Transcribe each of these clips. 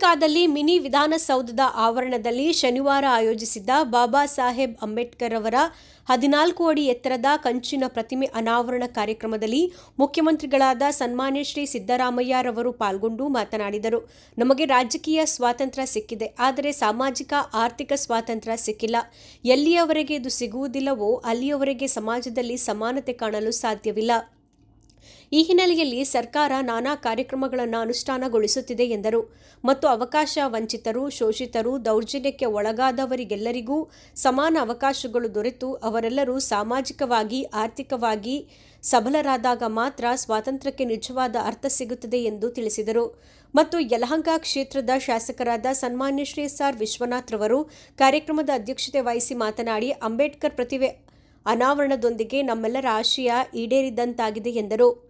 ಶಿರಾದಲ್ಲಿ mini ವಿಧಾನಸೌಧದ ಆವರಣದಲ್ಲಿ ಶನಿವಾರ ಆಯೋಜಿಸಿದ್ದ ಬಾಬಾ ಸಾಹೇಬ್ ಅಂಬೇಡ್ಕರ್ ಅವರ ಹದಿನಾಲ್ಕು ಅಡಿ ಎತ್ತರದ ಕಂಚಿನ ಪ್ರತಿಮೆ ಅನಾವರಣ ಕಾರ್ಯಕ್ರಮದಲ್ಲಿ ಮುಖ್ಯಮಂತ್ರಿಗಳಾದ ಸನ್ಮಾನ್ಯ ಶ್ರೀ ಸಿದ್ದರಾಮಯ್ಯರವರು ಪಾಲ್ಗೊಂಡು ಮಾತನಾಡಿದರು. ನಮಗೆ ರಾಜಕೀಯ ಸ್ವಾತಂತ್ರ್ಯ ಸಿಕ್ಕಿದೆ, ಆದರೆ ಸಾಮಾಜಿಕ, ಆರ್ಥಿಕ ಸ್ವಾತಂತ್ರ್ಯ ಸಿಕ್ಕಿಲ್ಲ. ಎಲ್ಲಿಯವರೆಗೆ ಇದು ಸಿಗುವುದಿಲ್ಲವೋ ಅಲ್ಲಿಯವರೆಗೆ ಸಮಾಜದಲ್ಲಿ ಸಮಾನತೆ ಕಾಣಲು ಸಾಧ್ಯವಿಲ್ಲ. ಈ ಹಿನ್ನೆಲೆಯಲ್ಲಿ ಸರ್ಕಾರ ನಾನಾ ಕಾರ್ಯಕ್ರಮಗಳನ್ನು ಅನುಷ್ಠಾನಗೊಳಿಸುತ್ತಿದೆ ಎಂದರು. ಮತ್ತು ಅವಕಾಶ ವಂಚಿತರು, ಶೋಷಿತರು, ದೌರ್ಜನ್ಯಕ್ಕೆ ಒಳಗಾದವರಿಗೆಲ್ಲರಿಗೂ ಸಮಾನ ಅವಕಾಶಗಳು ದೊರೆತು ಅವರೆಲ್ಲರೂ ಸಾಮಾಜಿಕವಾಗಿ, ಆರ್ಥಿಕವಾಗಿ ಸಬಲರಾದಾಗ ಮಾತ್ರ ಸ್ವಾತಂತ್ರ್ಯಕ್ಕೆ ನಿಜವಾದ ಅರ್ಥ ಸಿಗುತ್ತದೆ ಎಂದು ತಿಳಿಸಿದರು. ಮತ್ತು ಯಲಹಂಕ ಕ್ಷೇತ್ರದ ಶಾಸಕರಾದ ಸನ್ಮಾನ್ಯ ಶ್ರೀ ಎಸ್ ಆರ್ ವಿಶ್ವನಾಥ್ ರವರು ಕಾರ್ಯಕ್ರಮದ ಅಧ್ಯಕ್ಷತೆ ವಹಿಸಿ ಮಾತನಾಡಿ, ಅಂಬೇಡ್ಕರ್ ಪ್ರತಿಭೆ ಅನಾವರಣದೊಂದಿಗೆ ನಮ್ಮೆಲ್ಲರ ಆಶಯ ಈಡೇರಿದಂತಾಗಿದೆ ಎಂದರು.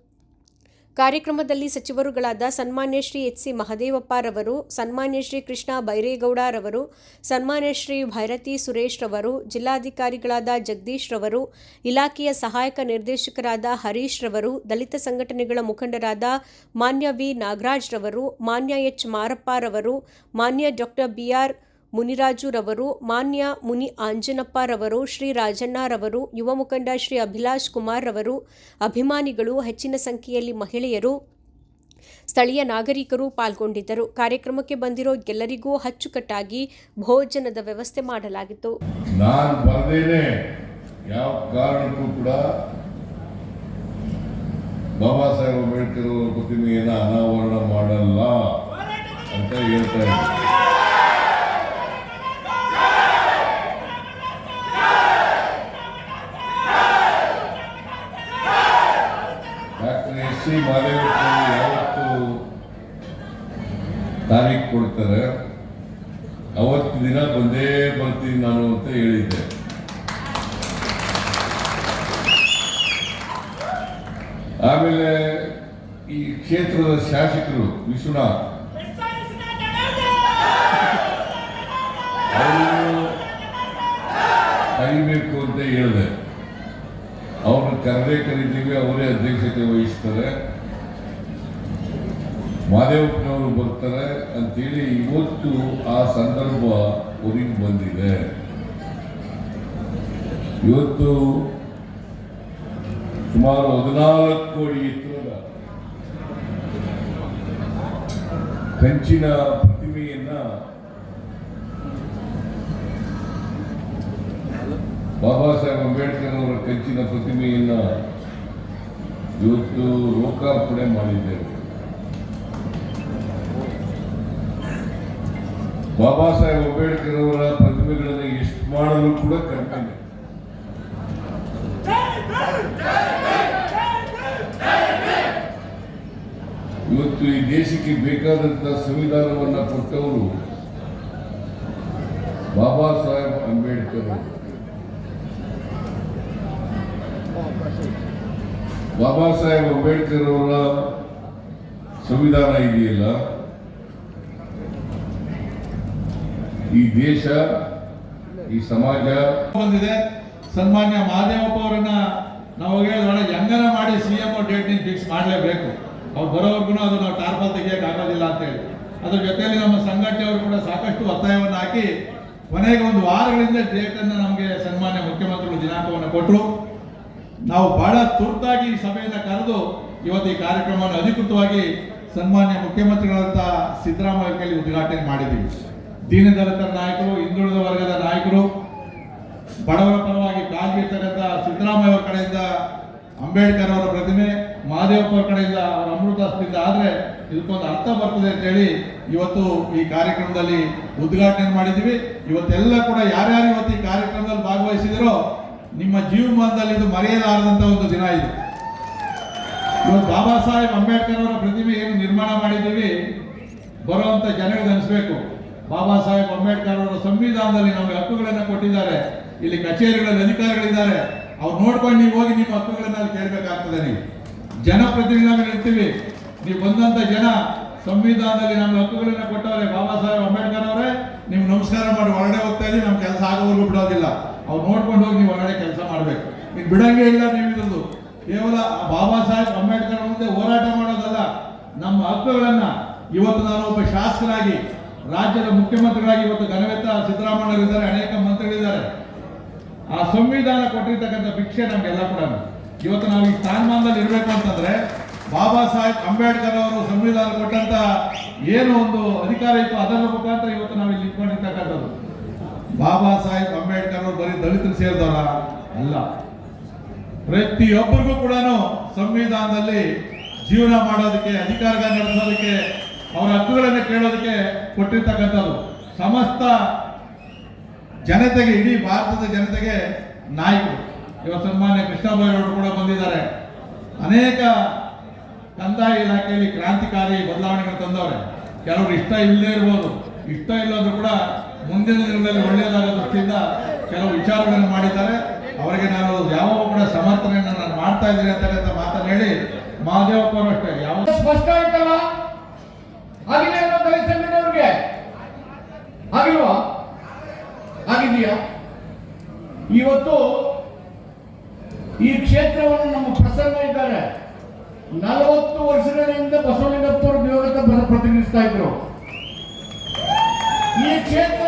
ಕಾರ್ಯಕ್ರಮದಲ್ಲಿ ಸಚಿವರುಗಳಾದ ಸನ್ಮಾನ್ಯ ಶ್ರೀ ಎಚ್ ಸಿ ಮಹದೇವಪ್ಪರವರು ಸನ್ಮಾನ್ಯ ಶ್ರೀ ಕೃಷ್ಣ ಬೈರೇಗೌಡರವರು ಸನ್ಮಾನ್ಯ ಶ್ರೀ ಭೈರತಿ ಸುರೇಶ್ ರವರು, ಜಿಲ್ಲಾಧಿಕಾರಿಗಳಾದ ಜಗದೀಶ್ ರವರು, ಇಲಾಖೆಯ ಸಹಾಯಕ ನಿರ್ದೇಶಕರಾದ ಹರೀಶ್ ರವರು, ದಲಿತ ಸಂಘಟನೆಗಳ ಮುಖಂಡರಾದ ಮಾನ್ಯ ವಿ ನಾಗರಾಜ್ ರವರು, ಮಾನ್ಯ ಎಚ್ ಮಾರಪ್ಪರವರು ಮಾನ್ಯ ಡಾಕ್ಟರ್ ಬಿಆರ್ ಮುನಿರಾಜುರವರು, ಮಾನ್ಯ ಮುನಿ ಆಂಜನಪ್ಪರವರು, ಶ್ರೀ ರಾಜಣ್ಣರವರು, ಯುವ ಮುಖಂಡ ಶ್ರೀ ಅಭಿಲಾಷ್ ಕುಮಾರ್ ರವರು ಅಭಿಮಾನಿಗಳು, ಹೆಚ್ಚಿನ ಸಂಖ್ಯೆಯಲ್ಲಿ ಮಹಿಳೆಯರು, ಸ್ಥಳೀಯ ನಾಗರಿಕರು ಪಾಲ್ಗೊಂಡಿದ್ದರು. ಕಾರ್ಯಕ್ರಮಕ್ಕೆ ಬಂದಿರೋ ಎಲ್ಲರಿಗೂ ಅಚ್ಚುಕಟ್ಟಾಗಿ ಭೋಜನದ ವ್ಯವಸ್ಥೆ ಮಾಡಲಾಗಿತ್ತು. ಯಾವ ಕಾರಣಕ್ಕೂ ಕೂಡ ಬಾಬಾ ಸಾಹೇಬ್ ಅಂಬೇಡ್ಕರ್ ಪ್ರತಿಮೆಯನ್ನ ಅನಾವರಣ ಮಾಡಲ್ಲ ಅಂತ ಹೇಳ್ತಾ ಇದ್ದೀನಿ. ಡಾಕ್ಟರ್ ಎಸ್ ಸಿ ಮಾದೇವಪ್ಪ ಯಾವತ್ತು ತಾರೀಖು ಕೊಡ್ತಾರೆ. ಅವತ್ತು ದಿನ ಬಂದೇ ಬರ್ತೀನಿ ನಾನು ಅಂತ ಹೇಳಿದ್ದೆ. ಆಮೇಲೆ ಈ ಕ್ಷೇತ್ರದ ಶಾಸಕರು ವಿಶ್ವನಾಥ್. ಅವರು ಕಲಿಬೇಕು ಅಂತ ಹೇಳಿದೆ. ಕರೆದೇ ಅವರೇ ಅಧ್ಯಕ್ಷತೆ ವಹಿಸ್ತಾರೆ. ಮಾದೇವಪ್ಪನವರು ಬರ್ತಾರೆ ಅಂತೇಳಿ ಇವತ್ತು ಆ ಸಂದರ್ಭ ಊರಿಗೆ ಬಂದಿದೆ. ಇವತ್ತು ಸುಮಾರು ಹದಿನಾಲ್ಕು ಕೋಟಿ ಎತ್ತರದ ಕಂಚಿನ ಪ್ರತಿಮೆಯನ್ನ ಬಾಬಾ ಸಾಹೇಬ್ ಅಂಬೇಡ್ಕರ್ ಕಂಚಿನ ಪ್ರತಿಮೆಯನ್ನು ಇವತ್ತು ಲೋಕಾರ್ಪಣೆ ಮಾಡಿದ್ದೇವೆ. ಬಾಬಾ ಸಾಹೇಬ್ ಅಂಬೇಡ್ಕರ್ ಅವರ ಪ್ರತಿಮೆಗಳನ್ನು ಎಷ್ಟು ಮಾಡಲು ಕೂಡ ಕಡಿಮೆ ಇವತ್ತು ಈ ದೇಶಕ್ಕೆ ಬೇಕಾದಂತಹ ಸಂವಿಧಾನವನ್ನ ಕೊಟ್ಟವರು ಬಾಬಾ ಸಾಹೇಬ್ ಅಂಬೇಡ್ಕರ್ ಅವರು. ಬಾಬಾ ಸಾಹೇಬ್ ಅಂಬೇಡ್ಕರ್ ಅವರ ಸಂವಿಧಾನ ಇದೆಯಲ್ಲ? ಈ ದೇಶ, ಈ ಸಮಾಜ ಬಂದಿದೆ. ಸನ್ಮಾನ್ಯ ಮಹಾದೇವಪ್ಪ ಅವರನ್ನ ನಾವು ಹೇಳಿದ್ರೆ ಹೆಂಗನ ಮಾಡಿ ಸಿ ಎಂ ಡೇಟ್ ಫಿಕ್ಸ್ ಮಾಡಲೇಬೇಕು? ಅವ್ರು ಬರೋವರೆಗೂ ಅದು ನಾವು ಟಾರ್ಪಲ್ ತೆಗಿಯಕ್ಕೆ ಆಗೋದಿಲ್ಲ ಅಂತ ಹೇಳಿ. ಅದ್ರ ಜೊತೆಯಲ್ಲಿ ನಮ್ಮ ಸಂಘಟನೆಯವರು ಕೂಡ ಸಾಕಷ್ಟು ಒತ್ತಾಯವನ್ನು ಹಾಕಿ, ಕೊನೆಗೆ ಒಂದು ವಾರಗಳಿಂದ ಡೇಟನ್ನು ನಮಗೆ ಸನ್ಮಾನ್ಯ ಮುಖ್ಯಮಂತ್ರಿಗಳು ದಿನಾಂಕವನ್ನು ಕೊಟ್ಟರು ನಾವು ಬಹಳ ತುರ್ತಾಗಿ ಸಭೆಯನ್ನು ಕರೆದು ಇವತ್ತು ಈ ಕಾರ್ಯಕ್ರಮವನ್ನು ಅಧಿಕೃತವಾಗಿ ಸನ್ಮಾನ್ಯ ಮುಖ್ಯಮಂತ್ರಿಗಳಂತ ಸಿದ್ದರಾಮಯ್ಯ ಕೈಲಿ ಉದ್ಘಾಟನೆ ಮಾಡಿದ್ದೀವಿ. ದೀನದಲಿತರ ನಾಯಕರು, ಹಿಂದುಳಿದ ವರ್ಗದ ನಾಯಕರು, ಬಡವರ ಪರವಾಗಿ ಕಾಲ್ಗಿರ್ತಕ್ಕಂಥ ಸಿದ್ದರಾಮಯ್ಯ ಅವರ ಕಡೆಯಿಂದ, ಅಂಬೇಡ್ಕರ್ ಅವರ ಪ್ರತಿಮೆ, ಮಹಾದೇವಪ್ಪ ಅವರ ಕಡೆಯಿಂದ ಅವರ ಅಮೃತಾಸ್ತಿಂದ ಆದರೆ ಇದಕ್ಕೊಂದು ಅರ್ಥ ಬರ್ತದೆ ಅಂತ ಹೇಳಿ ಇವತ್ತು ಈ ಕಾರ್ಯಕ್ರಮದಲ್ಲಿ ಉದ್ಘಾಟನೆ ಮಾಡಿದ್ದೀವಿ. ಇವತ್ತೆಲ್ಲ ಕೂಡ ಯಾರ್ಯಾರು ಇವತ್ತು ಈ ಕಾರ್ಯಕ್ರಮದಲ್ಲಿ ಭಾಗವಹಿಸಿದರೋ ನಿಮ್ಮ ಜೀವಮಾನದಲ್ಲಿ ಇದು ಮರೆಯಲಾರದಂತ ಒಂದು ದಿನ ಇದು. ಇವತ್ತು ಬಾಬಾ ಸಾಹೇಬ್ ಅಂಬೇಡ್ಕರ್ ಅವರ ಪ್ರತಿಮೆ ಏನು ನಿರ್ಮಾಣ ಮಾಡಿದ್ದೀವಿ, ಬರುವಂತ ಜನರಿಗೆ ಅನಿಸ್ಬೇಕು ಬಾಬಾ ಸಾಹೇಬ್ ಅಂಬೇಡ್ಕರ್ ಅವರ ಸಂವಿಧಾನದಲ್ಲಿ ನಮಗೆ ಹಕ್ಕುಗಳನ್ನು ಕೊಟ್ಟಿದ್ದಾರೆ. ಇಲ್ಲಿ ಕಚೇರಿಗಳಲ್ಲಿ ಅಧಿಕಾರಿಗಳಿದ್ದಾರೆ. ಅವ್ರು ನೋಡ್ಕೊಂಡು ನೀವು ಹೋಗಿ ನಿಮ್ಮ ಹಕ್ಕುಗಳನ್ನ ಕೇಳಬೇಕಾಗ್ತದೆ ನೀವು. ಜನಪ್ರತಿನಿಧಿಗಳು ಇರ್ತೀವಿ ನೀವು ಬಂದಂತ ಜನ ಸಂವಿಧಾನದಲ್ಲಿ ನಮ್ಮ ಹಕ್ಕುಗಳನ್ನ ಕೊಟ್ಟವ್ರೆ ಬಾಬಾ ಸಾಹೇಬ್ ಅಂಬೇಡ್ಕರ್ ಅವರೇ. ನಿಮ್ಗೆ ನಮಸ್ಕಾರ ಮಾಡಿ, ಹೊರಗಡೆ ಹೋಗ್ತಾ ಇದ್ದೀವಿ ನಮ್ಮ ಕೆಲಸ ಆಗೋವರೆಗೂ ಬಿಡೋದಿಲ್ಲ. ಅವ್ರು ನೋಡ್ಕೊಂಡು ಹೋಗಿ ನೀವು ಹೊರಗಡೆ ಕೆಲಸ ಮಾಡ್ಬೇಕು. ನೀವು ಬಿಡಂಗೆ ಇಲ್ಲ ನೀವು ಇದ್ರದ್ದು ಕೇವಲ ಬಾಬಾ ಸಾಹೇಬ್ ಅಂಬೇಡ್ಕರ್ ಮುಂದೆ ಹೋರಾಟ ಮಾಡೋದಲ್ಲ, ನಮ್ಮ ಹಕ್ಕುಗಳನ್ನ ಇವತ್ತು ನಾನು ಒಬ್ಬ ಶಾಸಕರಾಗಿ, ರಾಜ್ಯದ ಮುಖ್ಯಮಂತ್ರಿಗಳಾಗಿ ಇವತ್ತು ಘನವೆತ್ತ ಸಿದ್ದರಾಮಯ್ಯರಿದ್ದಾರೆ ಅನೇಕ ಮಂತ್ರಿಗಳಿದ್ದಾರೆ. ಆ ಸಂವಿಧಾನ ಕೊಟ್ಟಿರ್ತಕ್ಕಂಥ ಭಿಕ್ಷೆ ನಮಗೆಲ್ಲ ಕೂಡ ಇವತ್ತು ನಾವು ಈ ಸ್ಥಾನಮಾನದಲ್ಲಿ ಇರಬೇಕು ಅಂತಂದ್ರೆ, ಬಾಬಾ ಸಾಹೇಬ್ ಅಂಬೇಡ್ಕರ್ ಅವರು ಸಂವಿಧಾನ ಕೊಟ್ಟಂತ ಏನು ಒಂದು ಅಧಿಕಾರ ಇತ್ತು ಅದರ ಮುಖಾಂತರ ಇವತ್ತು ನಾವು ಇಲ್ಲಿ ನಿಂತ್ಕೊಂಡಿರ್ತಕ್ಕಂಥದ್ದು. ಬಾಬಾ ಸಾಹೇಬ್ ಅಂಬೇಡ್ಕರ್ ಅವರು ಬರೀ ದಲಿತರು ಸೇರಿದವರ ಅಲ್ಲ. ಪ್ರತಿಯೊಬ್ಬರಿಗೂ ಕೂಡ ಸಂವಿಧಾನದಲ್ಲಿ ಜೀವನ ಮಾಡೋದಕ್ಕೆ ಅಧಿಕಾರ ನಡೆಸೋದಕ್ಕೆ, ಅವರ ಹಕ್ಕುಗಳನ್ನು ಕೇಳೋದಕ್ಕೆ ಕೊಟ್ಟಿರ್ತಕ್ಕಂಥದ್ದು. ಸಮಸ್ತ ಜನತೆಗೆ, ಇಡೀ ಭಾರತದ ಜನತೆಗೆ ನಾಯಕರು. ಇವತ್ತು ಸನ್ಮಾನ್ಯ ಅವರು ಕೂಡ ಬಂದಿದ್ದಾರೆ. ಅನೇಕ ಕಂದಾಯ ಇಲಾಖೆಯಲ್ಲಿ ಕ್ರಾಂತಿಕಾರಿ ಬದಲಾವಣೆಗಳು ತಂದವ್ರೆ. ಕೆಲವರು ಇಷ್ಟ ಇಲ್ಲದೇ ಇರ್ಬೋದು. ಇಷ್ಟ ಇಲ್ಲದ್ರು ಕೂಡ ಮುಂದಿನ ದಿನದಲ್ಲಿ ಒಳ್ಳೆಯದಾದ ದೃಷ್ಟಿಯಿಂದ ಕೆಲವು ವಿಚಾರಗಳನ್ನು ಮಾಡಿದ್ದಾರೆ. ಅವರಿಗೆ ನಾನು ಯಾವ ಕೂಡ ಸಮರ್ಥನೆಯನ್ನು ನಾನು ಮಾಡ್ತಾ ಇದ್ದೀನಿ ಅಂತಕ್ಕಂಥ ಮಾತನ್ನು ಹೇಳಿ ಮಹಾದೇವಪ್ಪ ಅಷ್ಟೇ. ಯಾವ ಸ್ಪಷ್ಟ ಆಯ್ತಲ್ಲ? ಸಂಘಟನೆಯವ್ರಿಗೆ ಆಗಿಲ್ವಾ ಆಗಿದೆಯಾ ಇವತ್ತು ಈ ಕ್ಷೇತ್ರವನ್ನು ನಮ್ಮ ಪ್ರಸನ್ನ ಇದ್ದಾರೆ. ನಲವತ್ತು ವರ್ಷಗಳಿಂದ ಬಸವಲಿಂಗಪ್ಪರು ಬಸ ಪ್ರತಿನಿಧಿಸ್ತಾ ಇದ್ರು. ಈ ಕ್ಷೇತ್ರಕ್ಕೆ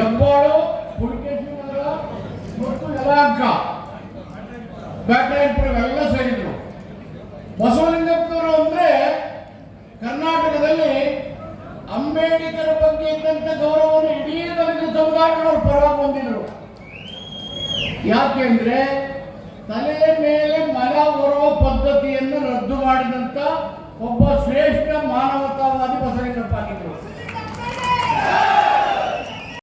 ಎಂಬೋಳು ಮತ್ತು ಯಲಹಂಕ ಬ್ಯಾಟಲಿಯನ್ ಸೇರಿದ್ರು ಬಸವಲಿಂಗಪ್ಪನವರು ಅಂದ್ರೆ ಕರ್ನಾಟಕದಲ್ಲಿ ಅಂಬೇಡ್ಕರ್ ಬಗ್ಗೆ ಇದ್ದಂತ ಗೌರವವನ್ನು ಇಡೀ ದಲಿತ ಸಮುದಾಯಗಳವರು ಪರ ಬಂದಿದ್ರು ಯಾಕೆಂದ್ರೆ ತಲೆ ಮೇಲೆ ಮಲ ಬರುವ ಪದ್ಧತಿಯನ್ನು ರದ್ದು ಮಾಡಿದಂತ ಒಬ್ಬ ಶ್ರೇಷ್ಠ ಮಾನವತಾವಾದಿ ಬಸವಲಿಂಗಪ್ಪ ಆಗಿದ್ರು.